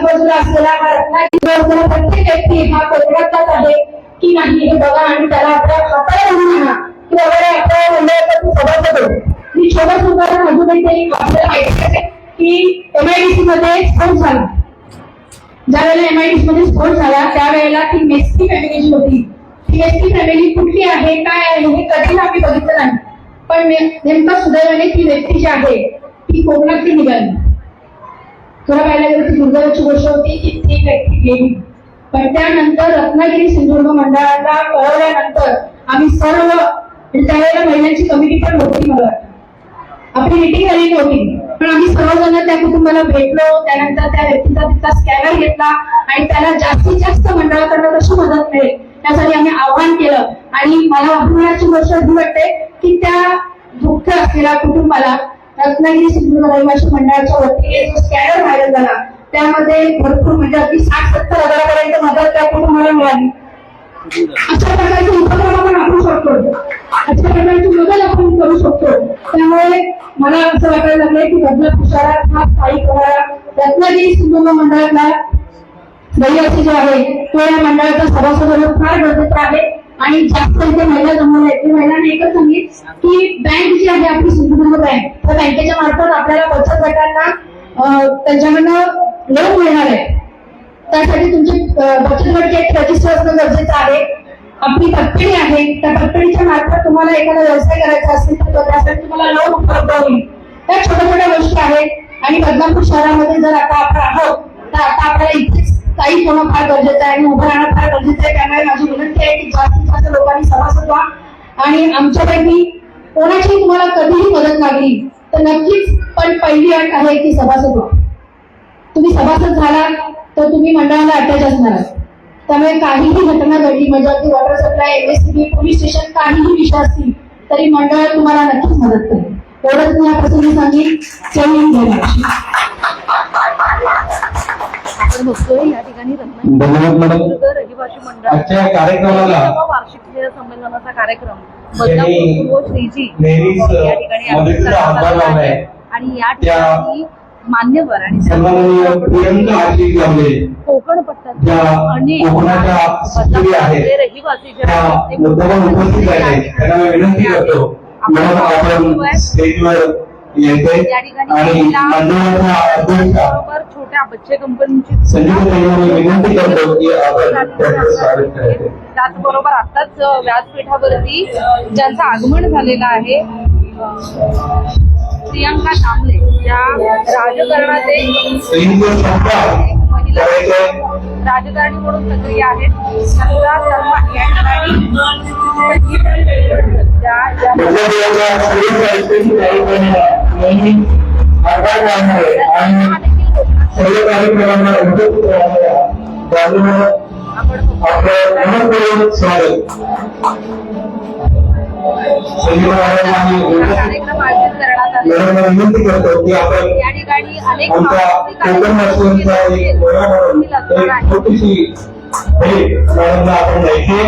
बाजूला असलेला हा रत्नागिरी असलेला प्रत्येक व्यक्ती हा कोकणातलाच आहे. की नाही हे बघा आणि त्याला आपल्या हाताला धरून आणा. की वगैरे आपल्या मंडळाचा तू सभासद हो मी छोटं सुद्धा अजूनही तरी आपल्याला माहिती आहे की एमआयडीसी मध्ये स्फोट झाला. ज्या वेळेला एमआयडीसी मध्ये स्फोट झाला त्यावेळेला ती मेस्की फॅमिली जी होती. ती मेस्की फॅमिली कुठली आहे काय आहे हे कधीच आम्ही बघितलं नाही. पण नेमकं सुदैवाने ती व्यक्ती जी आहे ती कोकणातली निघाली. खरं पाहायला गेलं ती दुर्दैवाची गोष्ट होती की ती व्यक्ती गेली. पण त्यानंतर रत्नागिरी सिंधुदुर्ग मंडळाला कळवल्यानंतर आम्ही सर्व त्यावेळेला महिलांची कमिटी पण होती मला आपली मिटिंग झाली नव्हती. पण आम्ही सर्वजण त्या कुटुंबाला भेटलो त्यानंतर त्या व्यक्तीचा तिथला स्कॅनर घेतला आणि त्याला जास्तीत जास्त मंडळाकडनं कशी मदत मिळेल. त्यासाठी आम्ही आव्हान केलं. आणि मला अभिमानाची गोष्ट अशी वाटते की त्या दुःख असलेल्या कुटुंबाला रत्नागिरी सिंधुदुर्ग रहिवासी मंडळाच्या वतीने जो स्कॅनर व्हायरल झाला त्यामध्ये भरपूर म्हणजे अगदी साठ सत्तर हजारापर्यंत मदत त्या कुटुंबाला मिळाली. अशा प्रकारचे उपक्रम आपण आणू शकतो अशा प्रकारची मदत आपण करू शकतो. त्यामुळे मला असं वाटायला लागलंय की बदलापूर शहरात हा स्थायी होणारा रत्नागिरी सिंधुदुर्ग मंडळातला रहिवासी जो आहे तो या मंडळाचा सभासद होणं फार गरजेचं आहे. आणि जास्त इथे महिला जमवल्या आहेत. महिलांना एकच सांगितलं की बँक जी आहे तर बँकेच्या मार्फत आपल्याला बचत गटांना त्यांच्याकडनं लोन मिळणार आहे. त्यासाठी तुमची बचत गट एक रजिस्टर असणं गरजेचं आहे. आपली पत्रिका आहे. त्या पत्रिकेच्या मार्फत तुम्हाला एखादा व्यवसाय करायचा असेल तर त्यासाठी तुम्हाला लोन उपलब्ध होईल. त्या छोट्या छोट्या गोष्टी आहेत. आणि बदनापूर शहरामध्ये जर आता आपण आहोत तर आता आपल्याला इथेच काही होणं फार गरजेचं आहे. आणि उभं राहणं फार गरजेचं आहे. त्यामुळे माझी विनंती आहे की जास्तीत जास्त लोकांनी सभासद व्हा. आणि आमच्यापैकी कोणाची तुम्हाला कधीही मदत लागली तर नक्कीच पण पहिली अट आहे की सभासद व्हा. तुम्ही सभासद झालात तर तुम्ही मंडळाला अटॅच असणार त्यामुळे काहीही घटना घडली म्हणजे अगदी water supply MSCB police station काहीही विषय असतील तरी मंडळ तुम्हाला नक्कीच मदत करेल. एवढंच मी यापासून मी सांगेन. जय हिंद जय महाराष्ट्र. रत्नागिरी रहिवासी मंडळ वार्षिक संमेलनाचा कार्यक्रम बदलापूर श्रीजी या ठिकाणी. आणि या ठिकाणी मान्यवर आणि कोकण बदलापूरचे रहिवासी जे आहेत, आपण स्टेजवर या ठिकाणी आणि मंडळाच्या अध्यक्षा छोट्या बच्चे कंपनीची संजीव ताईंना मी विनंती करतो की आपण त्यांचं स्वागत करायचे. त्याचबरोबर आताच व्यासपीठावरती ज्यांचं आगमन झालेलं आहे प्रियांका तांबले महिला करायचे राजकारणी म्हणून सक्रिय आहेत. त्यांचा सन्मान या ठिकाणी ज्या- आभार मानणार आणि सर्व कार्यक्रमांना उपस्थित राहणाऱ्या बाजूला आपण आपलं मनपूर्वक स्वागत. संजीव महाराजांनी मॅडमला विनंती करतो की आपण आमच्या कोकण वासियांचा एक वळा म्हणून एक छोटीशी भेट मॅडमला आपण द्यायची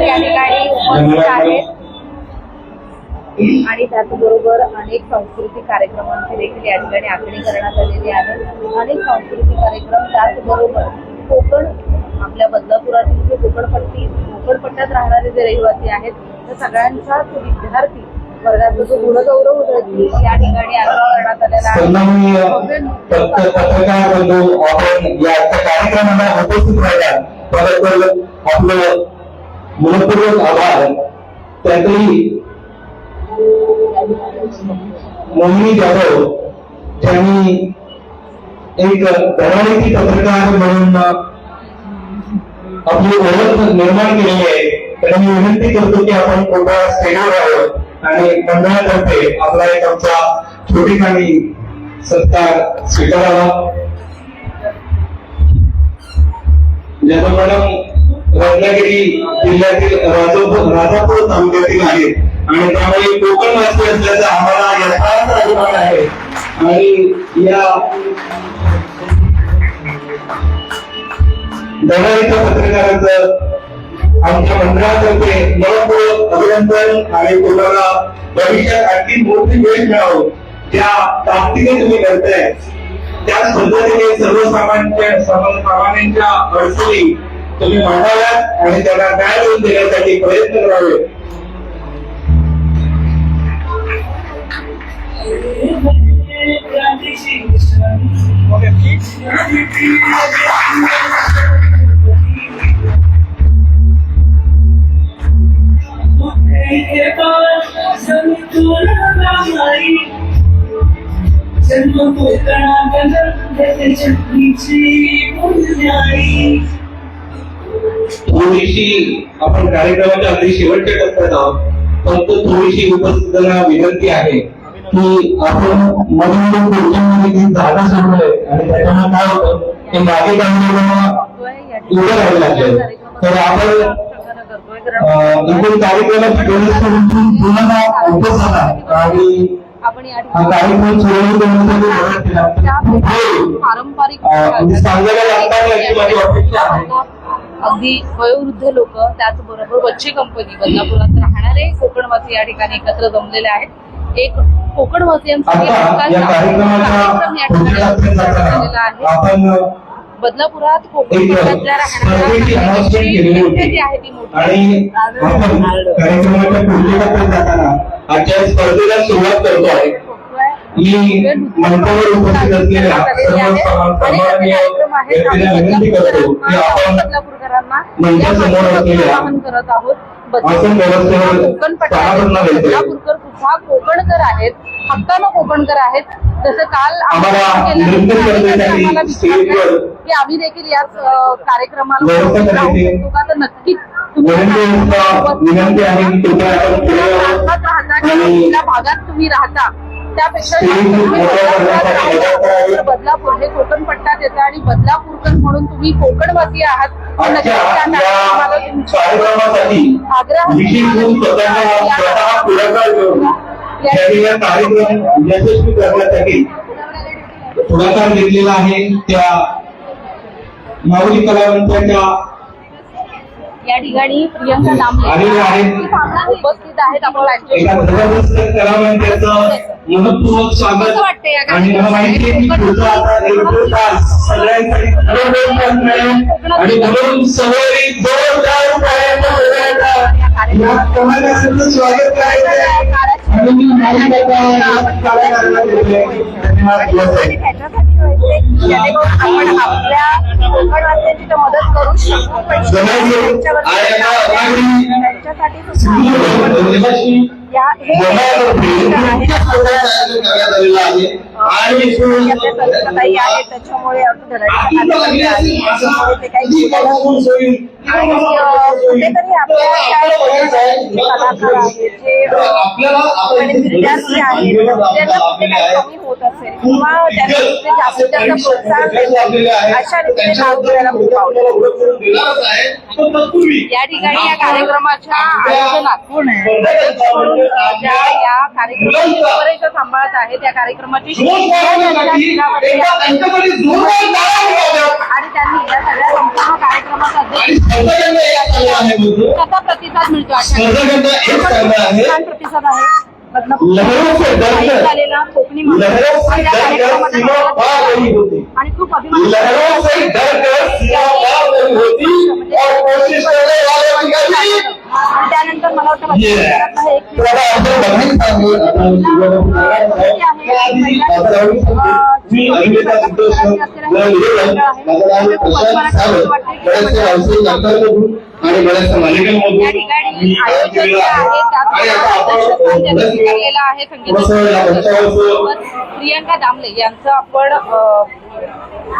या ठिकाणी उपस्थित आहेत आणि त्याचबरोबर अनेक सांस्कृतिक कार्यक्रमांची देखील या ठिकाणी आखणी करण्यात आलेली आहे. अनेक सांस्कृतिक कार्यक्रम त्याचबरोबर कोकण आपल्या बदलापुरातील जे कोकणपट्टी कोकणपट्ट्यात राहणारे जे रहिवासी आहेत त्या सगळ्यांचाच विद्यार्थी वर्गाचा जो गुणगौरव या ठिकाणी करण्यात आलेला आहे. पत्रकार बंधू आपण या कार्यक्रमाला उपस्थित राहिला. त्याबद्दल आपलं मनपूर्वक आभार. त्यातही मोहिनी जाधव त्यांनी एक धडाडीची पत्रकार म्हणून आपली ओळख निर्माण केली आहे. त्यांना मी विनंती करतो की आपण कोणत्या स्टेजवर आहोत. आणि मंडळातर्फे आपला एक आमचा छोटीखानी सत्कार स्वीकारावा. ज्याचा मॅडम रत्नागिरी जिल्ह्यातील राजापूर राजापूर तालुक्यातील आहेत आणि त्यामुळे कोकण वासी असल्याचा आम्हाला यथार्थ अभिमान आहे. आणि या धडाईच्या पत्रकारांचं आमच्या मंडळातर्फे मनपूर्वक अभिनंदन आणि तुम्हाला भविष्यात आणखी मोठी वेळ मिळावं. त्या ताकदीने तुम्ही करताय. त्याच पद्धतीने सर्वसामान्य सर्वसामान्यांच्या अडचणी तुम्ही मांडाव्यात आणि त्यांना न्याय मिळवून देण्यासाठी प्रयत्न करावे. Okay, please. थोडीशी आपण कार्यक्रमाच्या अगदी शेवटच्या टप्प्यात आहोत. फक्त थोडीशी उपस्थितांना विनंती आहे की आपण मधून पुढच्या जागा सोडलोय आणि त्याच्यामुळे काय होतं ते मागे काढण्याला उभं राहायला लागलं तर आपण एकूण करून आणि हा कार्यक्रम मदत केला. म्हणजे सांगायला लागताना याची माझी अपेक्षा आहे. अगदी वयोवृद्ध लोक त्याचबरोबर बच्चे कंपनी बदलापुरात राहणारे कोकणवासी या ठिकाणी एकत्र जमलेले आहेत. एक कोकणवासियांसाठी आहे. बदलापुरात कोकण भागातल्या राहणाऱ्या आहे ती मोठी. आणि आपण कार्यक्रमाच्या पुढच्या टप्प्यात जाताना आजच्या स्पर्धेला सुरुवात करतो आहे. मी मंचावर उपस्थित असलेल्या सर्व सन्माननीय विनंती करतो की आपण मंचासमोर असलेल्या आवाहन करत आहोत आसन व्यवस्थेवर कोकण स्थानापन्न व्हायचे. बदलापूरकर सुद्धा कोकणकर आहेत हक्कानं कोकणकर आहेत जसं काल आम्ही आम्हाला की आम्ही देखील याच कार्यक्रमाला? तर नक्कीच विनंती आहे भागात तुम्ही राहता त्यापेक्षा बदलापूर हे कोकण येतं आणि बदलापूरकर म्हणून तुम्ही कोकणवासी आहात. कार्यक्रम यशस्वी करण्यासाठी पुढाकार घेतलेला आहे. त्या माऊली कलावंतांच्या या ठिकाणी प्रियंका दामले. उपस्थित आहेत आपण स्वागत. आणि म्हणून सवयी जोरदार करायचं आणि मी. धन्यवाद. जेणेकरून आपण आपल्या कोकणवासियांची तर मदत करू शकतो पण त्यांच्यासाठी या हे जमातर्फे आहे. त्याच्यामुळे काही कुठेतरी आपल्या विद्यार्थी आहेत त्यांना काही कमी होत असेल. किंवा त्यांना कुठे जास्तीत जास्त प्रोत्साहन देणं, अशा रीतीने काम करायला खूप आवडेल. या ठिकाणी या कार्यक्रमाच्या आयोजनात ज्या या कार्यक्रमाची सांभाळत आहेत. या कार्यक्रमाची आणि त्यांनी या सगळ्या संपूर्ण कार्यक्रमाचा अध्यक्ष कसा प्रतिसाद मिळतो प्रतिसाद आहे. झालेला कोकणी आणि खूप अभिमान आणि त्यानंतर मला वाटतं आणि बऱ्याचशा मालिकांमधून आहे प्रियंका दामले यांचं आपण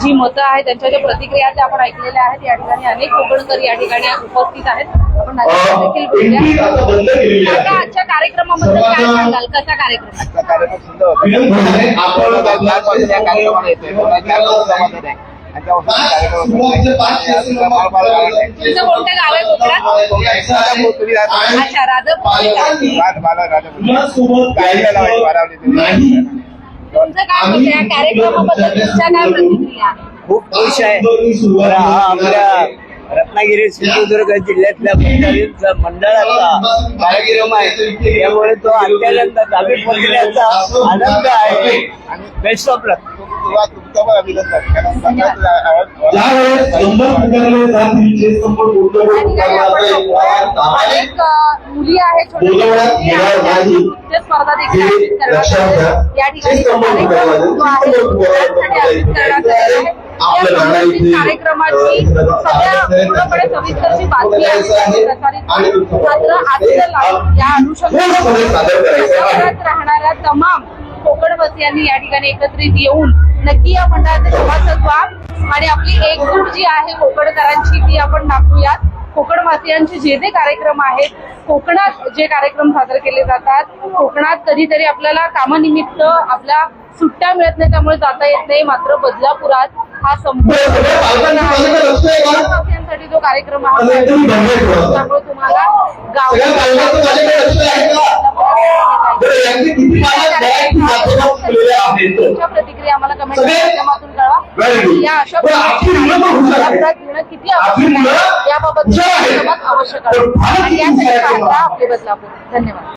जी मतं आहेत त्यांच्या ज्या प्रतिक्रिया त्या आपण ऐकलेल्या आहेत या ठिकाणी अनेक कोकणकर या ठिकाणी उपस्थित आहेत. आपण देखील आजच्या कार्यक्रमाबद्दल काय सांगाल? कसा कार्यक्रम होता. विनंती आहे. तुमचं आहे? या कार्यक्रमाबद्दल तुमच्या काय प्रतिक्रिया? खूप खुश आहे. हा आपल्या रत्नागिरी सिंधुदुर्ग जिल्ह्यातल्या मंडळींचा मंडळाचा कार्यक्रम आहे. त्यामुळे तो अत्यंत गावी पोहोचण्याचा आनंद आहे. बेस्ट ऑफ लक तुला तुमचं पण अभिनंदन कारण सगळ्यात ज्यावेळेस शंभर पुकारले जातील जे संपूर्ण या ठिकाणी पूर्ण आपण अनेक अ, मुली आहेत स्पर्धा देखील कार्यक्रमाची सगळ्या सविस्तरची बातमी आहे. मात्र आजचं लाईव्ह या अनुषंगाने राहणाऱ्या तमाम कोकणवासियांनी या ठिकाणी एकत्रित येऊन नक्की या मंडळाचे सभासद व्हा. आणि आपली एकजूट जी आहे कोकणकरांची ती आपण दाखवूयात. कोकण वासियांचे जे जे कार्यक्रम आहेत कोकणात जे कार्यक्रम सादर केले जातात कोकणात कधीतरी आपल्याला कामानिमित्त आपल्या सुट्ट्या मिळत नाही त्यामुळे जाता येत नाही मात्र बदलापुरात हा संपूर्ण आहे जो कार्यक्रम हा. त्यामुळे तुम्हाला आहे. तुमच्या प्रतिक्रिया आम्हाला कमेंट? माध्यमातून कळवा. या अशा घेणं किती आवश्यक आहे याबाबत कळवा फारच आणि यासाठी. आपले बदलापूर धन्यवाद